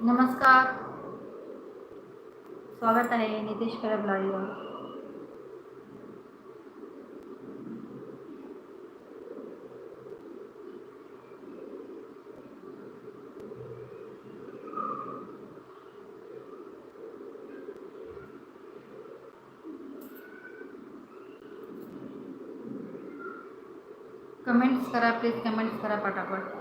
नमस्कार। स्वागत आहे नितेश परब कमेंट्स करा प्लीज़ कमेंट्स करा पटापट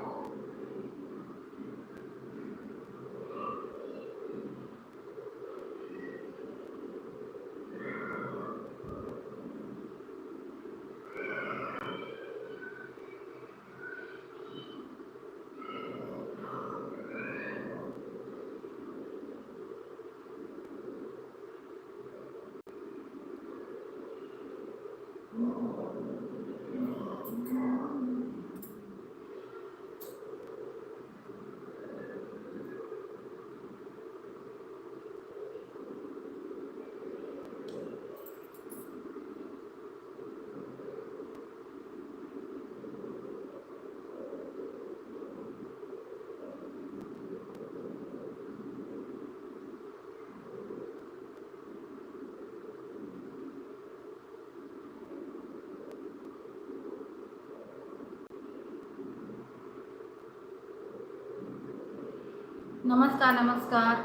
नमस्कार नमस्कार.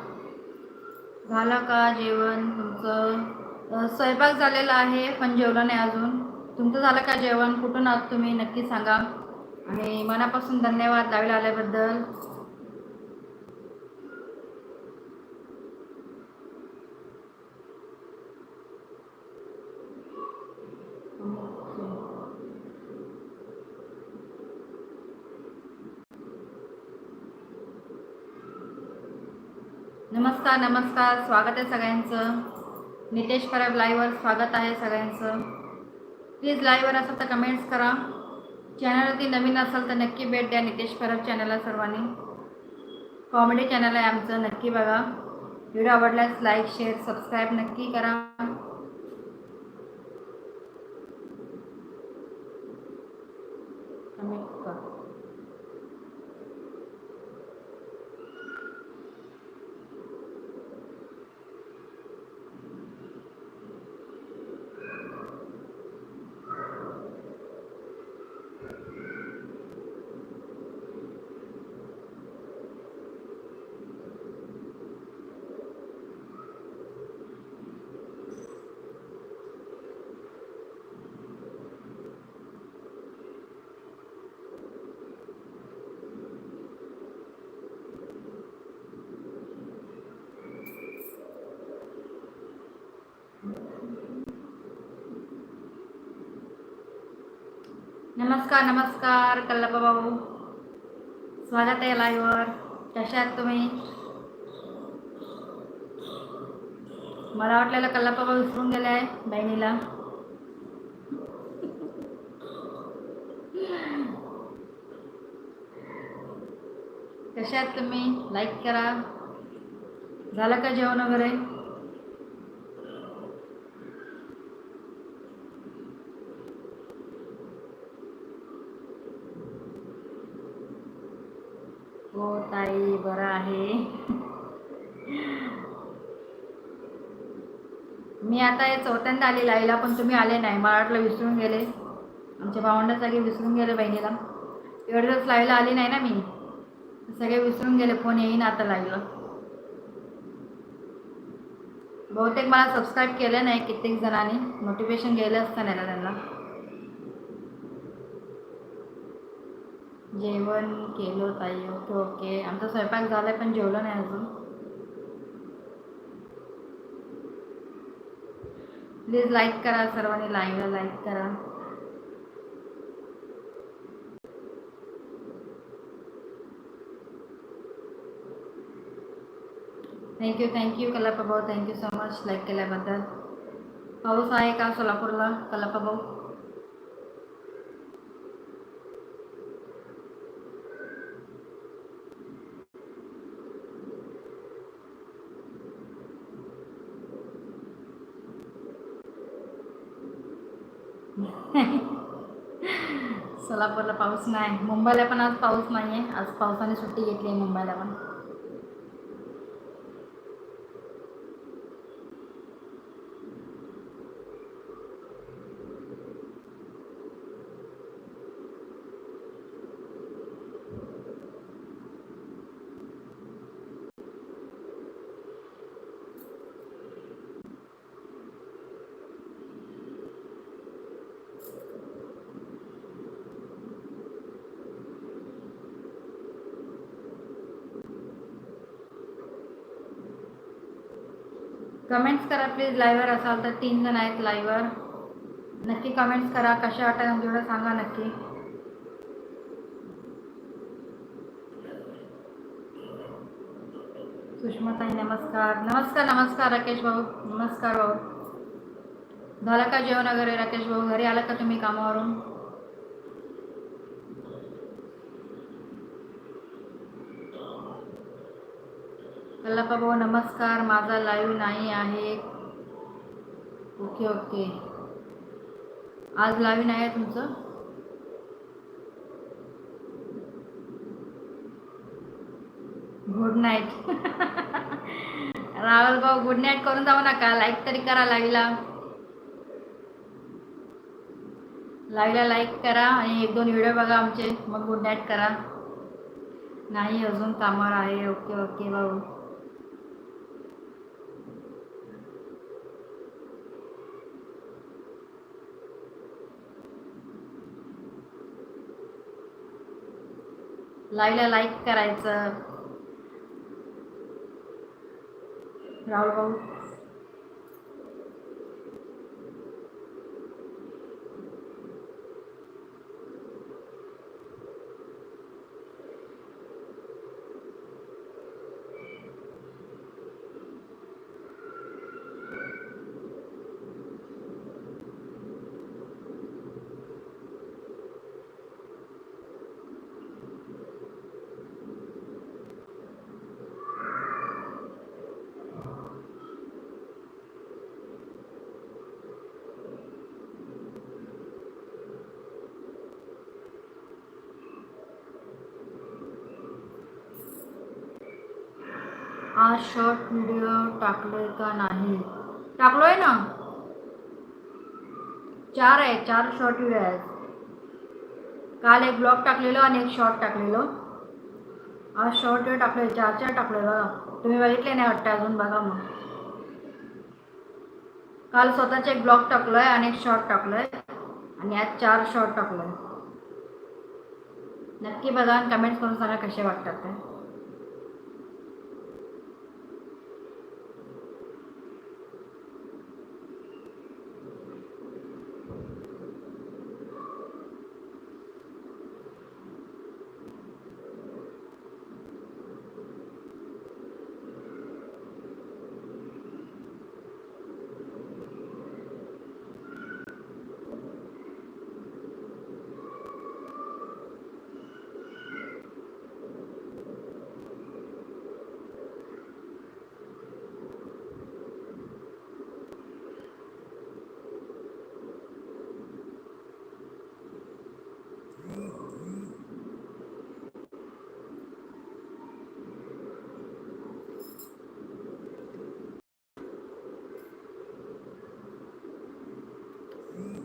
झालं का जेवण तुमचं? स्वयंपाक झालेला आहे पण जेवलं नाही अजून. तुमचं झालं का जेवण? कुठून आहात तुम्ही? नक्की सांगा. आणि मनापासून धन्यवाद लावला आल्याबद्दल. नमस्कार नमस्कार स्वागत आहे सगळ्यांचं. नितेश परब लाईव्हवर स्वागत आहे सगळ्यांचं. प्लीज लाईव्हवर असेल तर कमेंट्स करा. चॅनलवरती नवीन असाल तर नक्की भेट द्या नितेश परब चॅनलला सर्वांनी. कॉमेडी चॅनल आहे आमचं नक्की बघा. व्हिडिओ आवडल्यास लाईक शेअर सबस्क्राईब नक्की करा कमेंट करा नमस्कार नमस्कार कल्लप्पा भाऊ. स्वागत आहे लाईव्हवर कशा आहात तुम्ही? मला वाटलेलं कल्लप्पा भाऊ विसरून गेले आहे बहिणीला. कशा आहात तुम्ही? लाईक करा. झालं का जेवण वगैरे हो ताई बरं आहे. मी आता हे चौथ्यांदा आले लाईला पण तुम्ही आले नाही. मला वाटलं विसरून गेले. आमच्या भावंडा सगळे विसरून गेले बहिणीला. एवढे दिवस लाईला आली नाही ना मी. सगळे विसरून गेले फोन येईन आता लाईला. बहुतेक मला सबस्क्राईब केलं नाही कित्येक जणांनी. नोटिफिकेशन गेलं असतं नाही ना त्यांना. जेवण केलं ताई ओके ओके. आमचा स्वयंपाक झालाय पण जेवलं नाही अजून. प्लीज लाईक करा सर्वांनी लाईव्हला लाईक करा. थँक्यू थँक्यू कलापा भाऊ. थँक्यू सो मच लाईक केल्याबद्दल. पाऊस आहे का सोलापूरला कलापा भाऊ? सोलापूरला पाऊस नाही. मुंबईला पण आज पाऊस नाही आहे आज पावसाने सुट्टी घेतली आहे मुंबईला पण. कमेंट्स करा प्लीज लाईव्हवर असाल तर तीन जण आहेत लाईव्हवर नक्की कमेंट्स करा कशा वाटतात तेवढं सांगा नक्की. सुषमाताई नमस्कार. नमस्कार नमस्कार राकेश भाऊ. नमस्कार भाऊ. झालं का जेवण वगैरे राकेश भाऊ? घरी आला का तुम्ही कामावरून? कल्लाप्पा भाऊ नमस्कार. माझा लाईव्ह नाही आहे. Okay okay. आज लाईव्ह नाही आहे तुमचं? गुड नाईट राहुल भाऊ गुड नाईट करून जाऊ नका. लाईक तरी करा लाईव्हला लाईव्हला लाईक करा आणि एक दोन व्हिडिओ बघा आमचे. मग गुड नाईट करा. नाही अजून कामावर आहे. ओके ओके भाऊ. लाईव्हला लाईक करायचं. राहुल भाऊ. आज शॉर्ट व्हिडिओ टाकलोय का नाही? टाकलोय ना? चार आहे चार शॉर्ट व्हिडिओ आहेत. काल एक ब्लॉग टाकलेलो आणि एक शॉर्ट टाकलेलो. आज शॉर्ट व्हिडिओ टाकलोय चार चार टाकलोय बघा. तुम्ही बघितले नाही वाटतं अजून? बघा मग. काल स्वतःचे एक ब्लॉग टाकलोय आणि एक शॉर्ट टाकलोय. आणि आज चार शॉर्ट टाकलोय. नक्की बघा आणि कमेंट्स करून सांगा कसे वाटतात ते.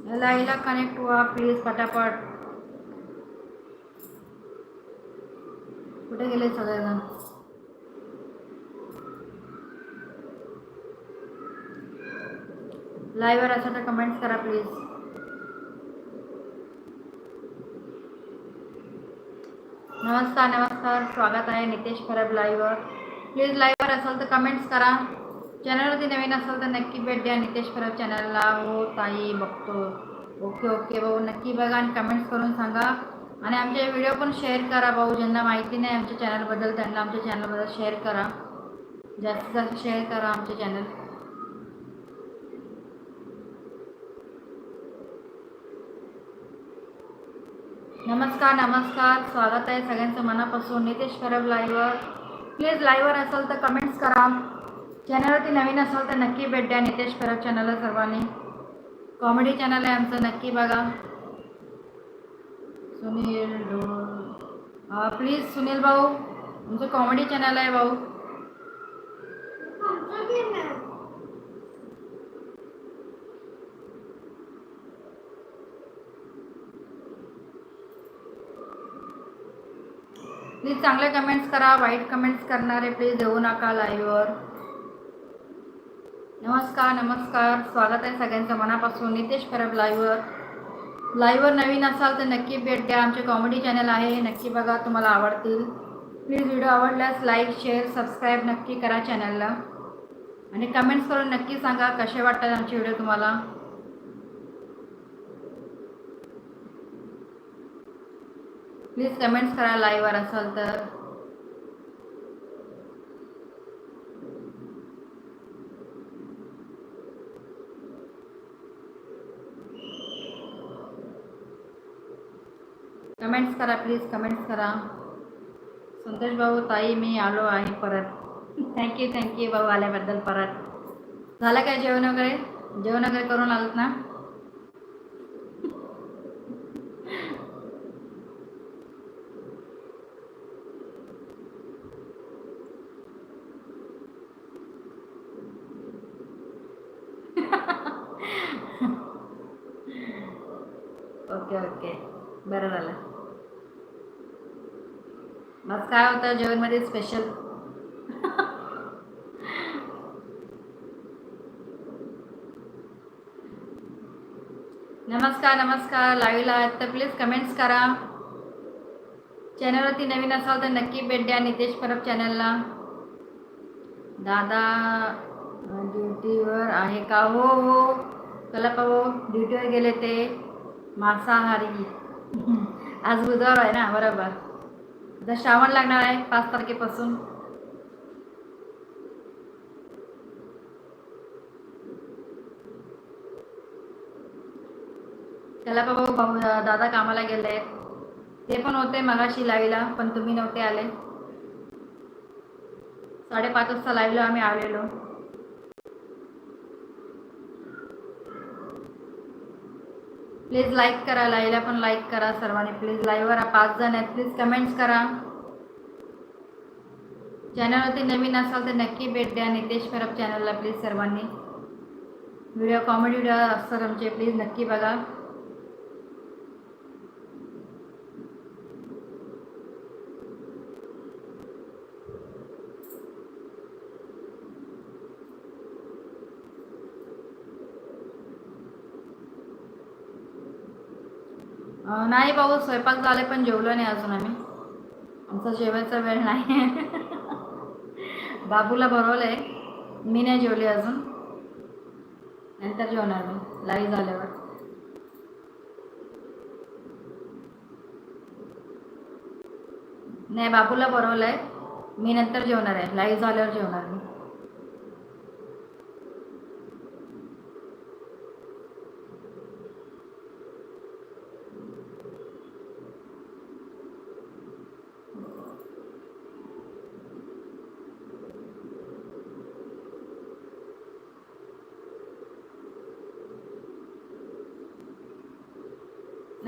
लाईला कनेक्ट व्हा प्लीज पटापट कुठे गेले सगळेजण? लाईव्हवर असेल तर कमेंट्स करा प्लीज नमस्कार नमस्कार. स्वागत आहे नितेश खरब लाईव्हवर प्लीज लाईव्हवर असाल तर कमेंट्स करा. चॅनलवरती नवीन असाल तर नक्की भेट द्या. नितेश खरब चॅनलला हो ताई बघतो. Okay okay. भाऊ नक्की बघा आणि कमेंट्स करून सांगा. आणि आमचे व्हिडिओ पण शेअर करा भाऊ. ज्यांना माहिती नाही आमच्या चॅनलबद्दल त्यांना आमच्या चॅनलबद्दल शेअर करा. जास्तीत जास्त शेअर करा आमचे चॅनल नमस्कार नमस्कार. स्वागत आहे सगळ्यांचं मनापासून. नितेश खरब लाईव्हवर प्लीज लाईव्हवर असाल तर कमेंट्स करा. चॅनलवरती नवीन असाल तर नक्की भेट द्या. नितेश परब चॅनलला सर्वांनी. कॉमेडी चॅनल आहे आमचं नक्की बघा. सुनील ढोल प्लीज सुनील भाऊ. तुमचं कॉमेडी चॅनल आहे भाऊ. प्लीज चांगले कमेंट्स करा. वाईट कमेंट्स करणारे प्लीज देऊ नका लाईव्हवर नमस्कार नमस्कार. स्वागत आहे सगळ्यांचं मनापासून. नितेश परब लाईव्हवर. लाईव्हवर नवीन असाल तर नक्की भेट द्या. आमचे कॉमेडी चॅनल आहे. नक्की बघा तुम्हाला आवडतील. प्लीज व्हिडिओ आवडल्यास लाईक शेअर सबस्क्राईब नक्की करा चॅनलला आणि कमेंट्स करून नक्की सांगा कसे वाटतात आमचे व्हिडिओ तुम्हाला. प्लीज कमेंट्स करा लाईव्हवर असाल तर. कमेंट्स करा प्लीज कमेंट्स करा. संतोष भाऊ ताई मी आलो आहे परत. थँक्यू थँक्यू भाऊ आल्याबद्दल परत. झालं काय जेवण वगैरे? जेवण वगैरे करून आलात ना? ओके ओके बरं झालं. मग काय होतं? जेवणमध्ये स्पेशल नमस्कार नमस्कार. लाईव्हला आहेत तर प्लीज कमेंट्स करा. चॅनलवरती नवीन असाल तर नक्की भेट द्या नितेश परब चॅनलला. दादा ड्युटीवर आहे का? हो हो. कला हो ड्युटीवर गेले ते. मांसाहारी. आज बुधवार आहे ना? बरोबर. आता श्रावण लागणार आहे पाच तारखेपासून. त्याला भाऊ भाऊ दादा कामाला गेले. ते पण होते मगाशी लाईव्हला पण तुम्ही नव्हते आले. साडेपाच वाजता लाईव्हला आम्ही आलेलो. प्लीज लाईक करा लाईला पण लाईक करा सर्वांनी. प्लीज लाईव्हवर पाच जण आहेत. प्लीज कमेंट्स करा. चॅनलवरती नवीन असाल तर नक्की भेट द्या. नितेश परब चॅनलला प्लीज सर्वांनी. व्हिडिओ कॉमेडी व्हिडिओ असतात आमचे. प्लीज नक्की बघा. नाही भाऊ स्वयंपाक झाले पण जेवलो नाही अजून आम्ही. आमचा जेवायचा वेळ नाही. बाबूला भरवलंय मी नाही जेवली अजून. नंतर जेवणार मी लाईव्ह झाल्यावर. नाही बाबूला आहे मी नंतर जेवणार आहे लाईव्ह झाल्यावर जेवणार मी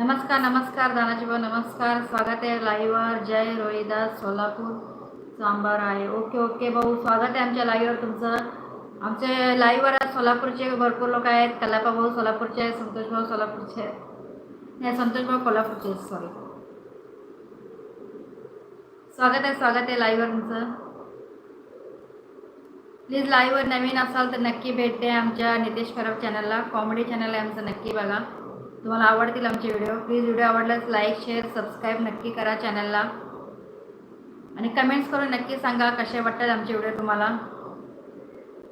नमस्कार नमस्कार दानाजीबा नमस्कार. स्वागत आहे लाईव्हवर जय रोहिदास सोलापूर सांबार आहे. ओके ओके भाऊ. स्वागत आहे आमच्या लाईव्हवर तुमचं. आमचे लाईव्हवर आहेत सोलापूरचे भरपूर लोक आहेत. कलापा भाऊ सोलापूरचे आहेत संतोष भाऊ सोलापूरचे. आहेत नाही संतोष भाऊ कोल्हापूरचे आहेत सॉरी स्वागत आहे स्वागत आहे लाईव्हवर तुमचं. प्लीज लाईव्हवर नवीन असाल तर नक्की भेट द्या आमच्या नितेश परब चॅनलला कॉमेडी चॅनल आहे आमचं नक्की बघा. तुम्हाला आवडतील आमचे व्हिडिओ प्लीज व्हिडिओ आवडल्यास लाईक शेअर सबस्क्राईब नक्की करा चॅनलला आणि कमेंट्स करून नक्की सांगा कसे वाटतात आमचे व्हिडिओ तुम्हाला.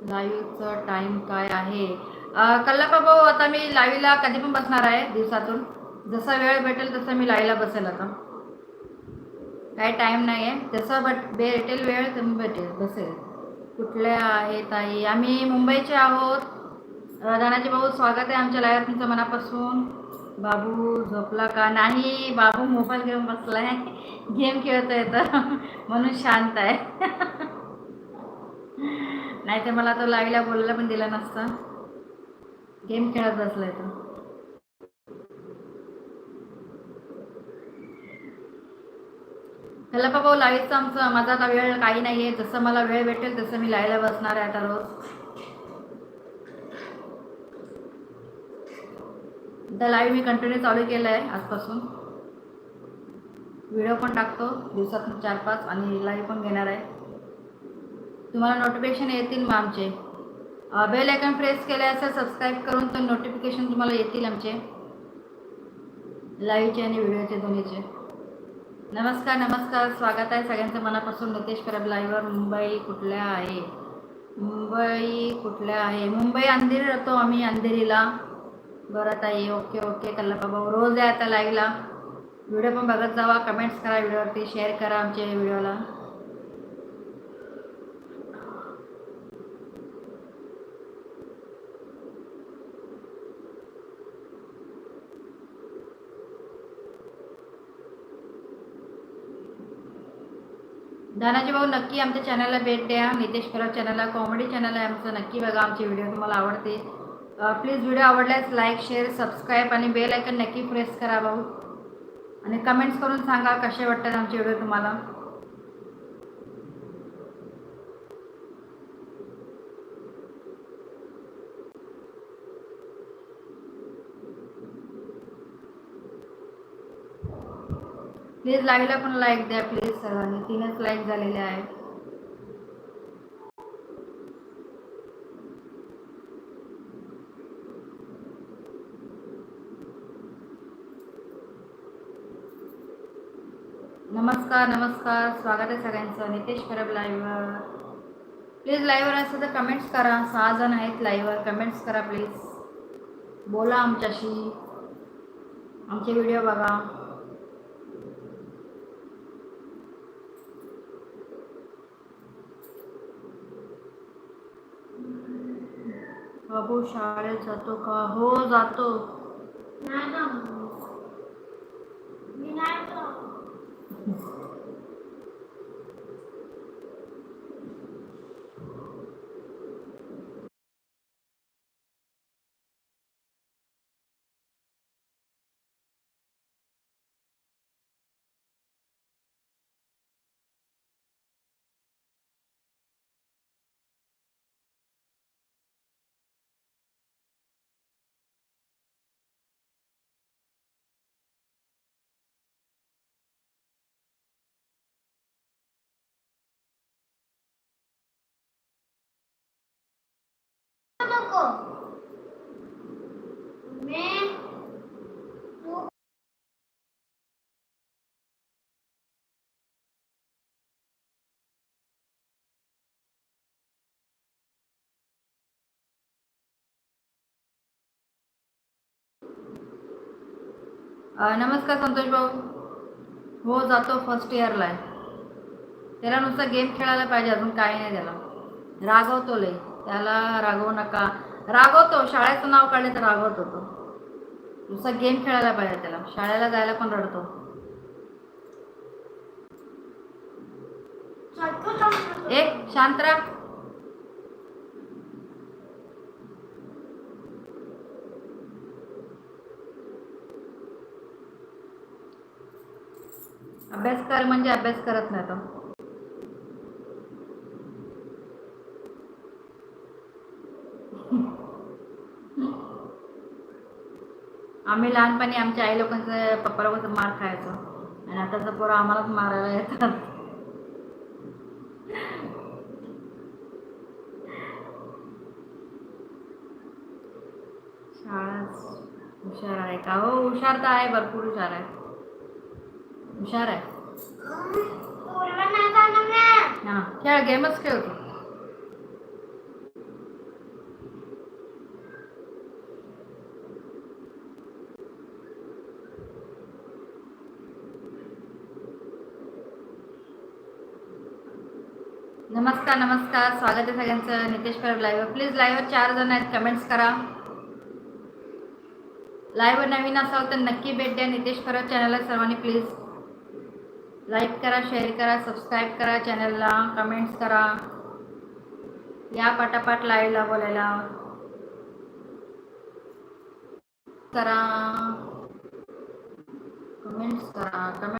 लाईव्हचं टाईम काय आहे? अं, कल्लापा भाऊ आता मी लाईव्हला कधी पण बसणार आहे दिवसातून. जसा वेळ भेटेल तसं मी लाईव्हला बसेल आता. काही टाईम नाही आहे जसं बट भेटेल वेळ तर मी भेटेल. बसेल. कुठल्या आहे ताई? आम्ही मुंबईचे आहोत. दानाजी भाऊ स्वागत आहे आमच्या लाईव्ह तुमचं मनापासून. बाबू झोपला का? नाही बाबू मोबाईल घेऊन आहे गेम खेळतो येतं म्हणून शांत आहे. नाही तर मला तो लाईव्हला बोलायला पण दिला नसता. गेम खेळत बसलाय तो. त्याला भाऊ लाईव्हचं आमचं. माझा आता वेळ काही नाही आहे जसं मला वेळ भेटेल तसं मी लाईव्हला बसणार आहे आता रोज. द लाईव्ह मी कंटिन्यू चालू केलं आहे आजपासून. व्हिडिओ पण टाकतो दिवसातून चार पाच आणि लाईव्ह पण घेणार आहे. तुम्हाला नोटिफिकेशन येतील मग आमचे. बेल आयकॉन प्रेस केले असेल सबस्क्राईब करून तर नोटिफिकेशन तुम्हाला येतील आमचे. लाईव्हचे आणि व्हिडिओचे दोन्हीचे. नमस्कार नमस्कार. स्वागत आहे सगळ्यांचं मनापासून. नितेश करब लाईव्हवर मुंबई कुठल्या आहे? मुंबई कुठल्या आहे? मुंबई अंधेरी राहतो आम्ही अंधेरीला. बरं ताई ओके ओके कल्लप्पा भाऊ रोज या आता लाईव्हला व्हिडिओ पण बघत जावा. कमेंट्स करा व्हिडिओवरती शेअर करा आमच्या व्हिडिओला दानाजी भाऊ नक्की आमच्या चॅनलला भेट द्या. नितेश परब चॅनलला कॉमेडी चॅनल आहे आमचं. नक्की बघा आमचे व्हिडिओ तुम्हाला आवडते प्लीज व्हिडिओ आवडल्यास लाईक शेअर सबस्क्राईब आणि बेल आयकन नक्की प्रेस करा भाऊ. आणि कमेंट्स करून सांगा कसे वाटतात आमचे व्हिडिओ तुम्हाला. प्लीज लाईव्हला पण लाईक द्या प्लीज सर्वांनी तीनच लाईक झालेले आहेत. नमस्कार नमस्कार. स्वागत आहे सगळ्यांचं. नितेश परब लाईव्हवर प्लीज लाईव्हवर असं तर कमेंट्स करा. सहा जण आहेत लाईव्हवर कमेंट्स करा प्लीज बोला आमच्याशी. आमचे व्हिडिओ बघा. बाबू शाळेत जातो का? हो जातो. नको. नमस्कार संतोष भाऊ. हो जातो फर्स्ट इयरला आहे. त्याला नुसतं गेम खेळायला पाहिजे अजून काही नाही त्याला. रागवतो लय. त्याला रागवू नका. रागवतो. शाळेचं नाव काढले तर रागवतो तो. नुसता गेम खेळायला पाहिजे त्याला. शाळेला जायला पण रडतो. एक शांत राहा अभ्यास कर म्हणजे अभ्यास करत नाही तो. आम्ही लहानपणी आमच्या आई लोकांचं पप्पा लोकांचं मार खायचो. आणि आताचं पोरं आम्हालाच मारायला येतात. शाळा हुशार आहे का? हो हुशार तर आहे भरपूर हुशार आहे. हुशार आहे. हां खेळ गेमच खेळतो. नमस्कार नमस्कार. स्वागत आहे सगळ्यांचं. Nitesh Parab live please live चार जण आहेत. कमेंट्स करा. लाईव्ह नवीन असाल तर नक्की भेट द्या. नितेश परब चॅनलला सर्वांनी प्लीज लाईक करा शेअर करा सबस्क्राईब करा चॅनलला कमेंट्स करा. या पाटापाट लाईव्हला बोलायला. करा. कमेंट्स करा. कमेंट